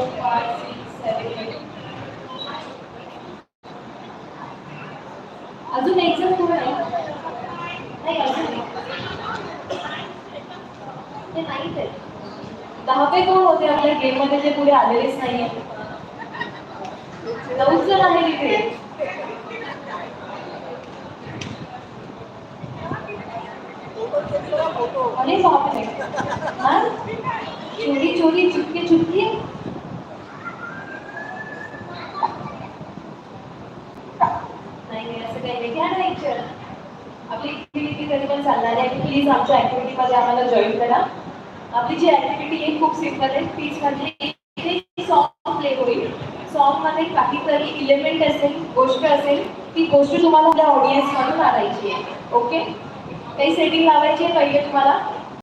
four, five, six, seven, eight. अजून exam थोडं नाही अजून ते नाहीच आहे दहावे कोण होते आपल्या गेम मध्ये? ते पुढे आलेलेच नाहीये. नऊच जण आहे तिथे अरे बापरे. चोरी चोरी चुपके चुपके नाही नाही. नाही घ्या लेक्चर आपली ऍक्टिव्हिटी कधी पण चालणार आहे प्लीज आमच्या ऍक्टिव्हिटीमध्ये आम्हाला जॉईन करा. आपली जी ऍक्टिव्हिटी आहे खूप सिंपल आहे. तीच म्हणजे सॉन्ग प्ले होईल. सॉन्गमध्ये काहीतरी इलेमेंट असेल गोष्ट असेल ती गोष्ट तुम्हाला आपल्या ऑडियन्स मधून आणायची आहे. ओके काही सेटिंग लावायची आहे पहिले तुम्हाला?